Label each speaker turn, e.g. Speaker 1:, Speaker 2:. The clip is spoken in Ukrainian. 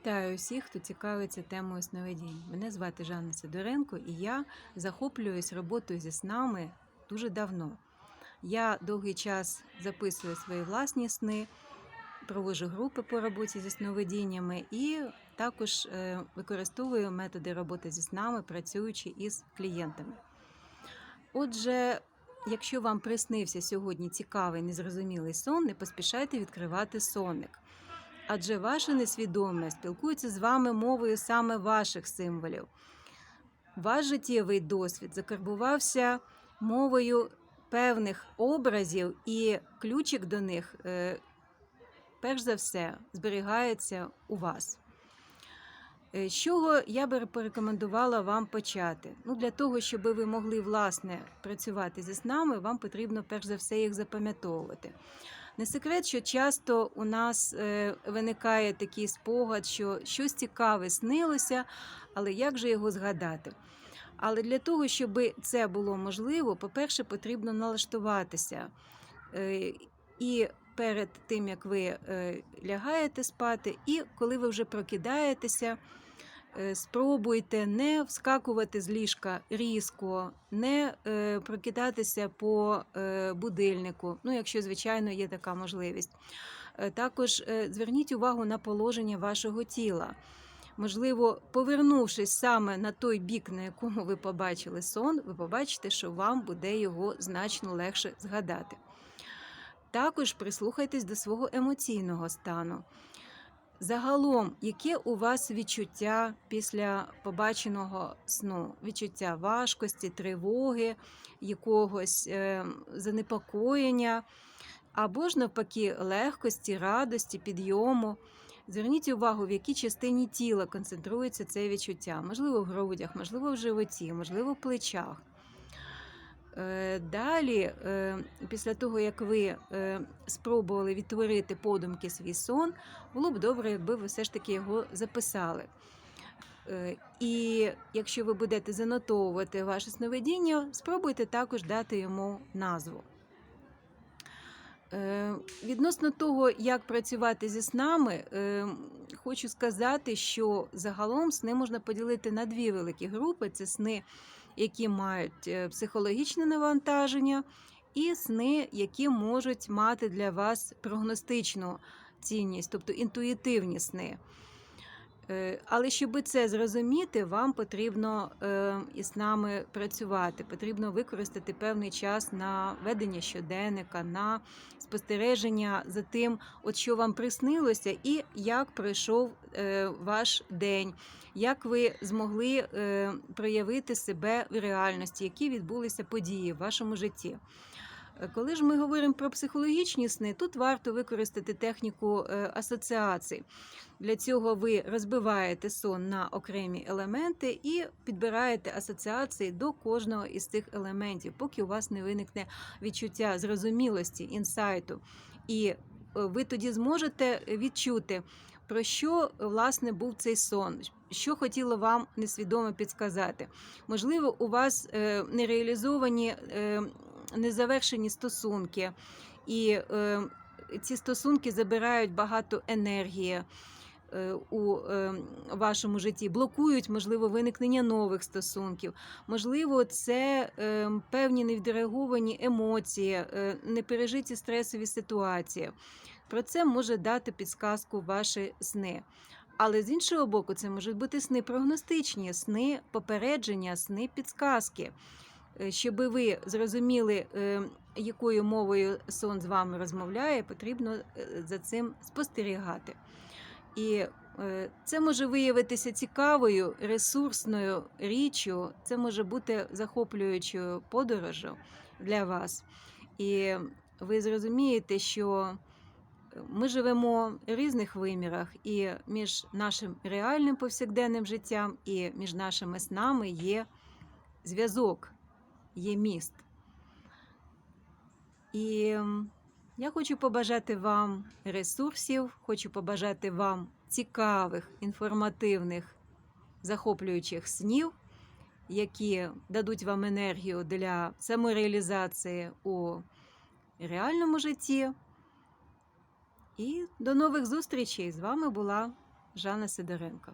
Speaker 1: Вітаю усіх, хто цікавиться темою сновидінь. Мене звати Жанна Сидоренко і я захоплююсь роботою зі снами дуже давно. Я довгий час записую свої власні сни, проводжу групи по роботі зі сновидіннями і також е, використовую методи роботи зі снами, працюючи із клієнтами. Отже, якщо вам приснився сьогодні цікавий незрозумілий сон, не поспішайте відкривати сонник. Адже ваше несвідоме спілкується з вами мовою саме ваших символів. Ваш життєвий досвід закарбувався мовою певних образів, і ключик до них, е, перш за все, зберігається у вас. Е, З чого я би порекомендувала вам почати? Ну, для того, щоб ви могли власне працювати зі снами, вам потрібно перш за все їх запам'ятовувати. Не секрет, що часто у нас е, виникає такий спогад, що щось цікаве снилося, але як же його згадати? Але для того, щоб це було можливо, по-перше, потрібно налаштуватися. Е, І перед тим, як ви е, лягаєте спати, і коли ви вже прокидаєтеся, спробуйте не вскакувати з ліжка різко, не е, прокидатися по е, будильнику, ну, якщо, звичайно, є така можливість. Е, Також е, зверніть увагу на положення вашого тіла. Можливо, повернувшись саме на той бік, на якому ви побачили сон, ви побачите, що вам буде його значно легше згадати. Також прислухайтесь до свого емоційного стану. Загалом, яке у вас відчуття після побаченого сну? Відчуття важкості, тривоги, якогось е, занепокоєння, або ж навпаки, легкості, радості, підйому. Зверніть увагу, в якій частині тіла концентрується це відчуття. Можливо, в грудях, можливо, в животі, можливо, в плечах. Е, Далі, е, після того, як ви е, спробували відтворити подумки свій сон, було б добре, якби ви все ж таки його записали. І якщо ви будете занотовувати ваше сновидіння, спробуйте також дати йому назву. Відносно того, як працювати зі снами, хочу сказати, що загалом сни можна поділити на дві великі групи: це сни, які мають е, психологічне навантаження, і сни, які можуть мати для вас прогностичну цінність, тобто інтуїтивні сни. Е, Але щоб це зрозуміти, вам потрібно е, із нами працювати. Потрібно використати певний час на ведення щоденника, на спостереження за тим, от що вам приснилося, і як пройшов е, ваш день, як ви змогли проявити себе в реальності, які відбулися події в вашому житті. Е, Коли ж ми говоримо про психологічні сни, тут варто використати техніку е, асоціацій. Для цього ви розбиваєте сон на окремі елементи і підбираєте асоціації до кожного із цих елементів, поки у вас не виникне відчуття зрозумілості, інсайту. І е, ви тоді зможете відчути, про що власне був цей сон, що хотіло вам несвідомо підсказати. Можливо, у вас нереалізовані, незавершені стосунки, і е, ці стосунки забирають багато енергії е, у е, вашому житті, блокують, можливо, виникнення нових стосунків. Можливо, це е, певні невідреаговані емоції, непережиті стресові ситуації. Про це може дати підсказку ваші сни. Але з іншого боку, це можуть бути сни прогностичні, сни попередження, сни підсказки. Е, Щоб ви зрозуміли, е, якою мовою сон з вами розмовляє, потрібно е, за цим спостерігати. І це може виявитися цікавою, ресурсною річчю, це може бути захоплюючою подорожю для вас. І ви зрозумієте, що ми живемо в різних вимірах, і між нашим реальним повсякденним життям і між нашими снами є зв'язок, є міст. І я хочу побажати вам ресурсів, хочу побажати вам цікавих, інформативних, захоплюючих снів, які дадуть вам енергію для самореалізації у реальному житті. І до нових зустрічей! З вами була Жанна Сидоренко.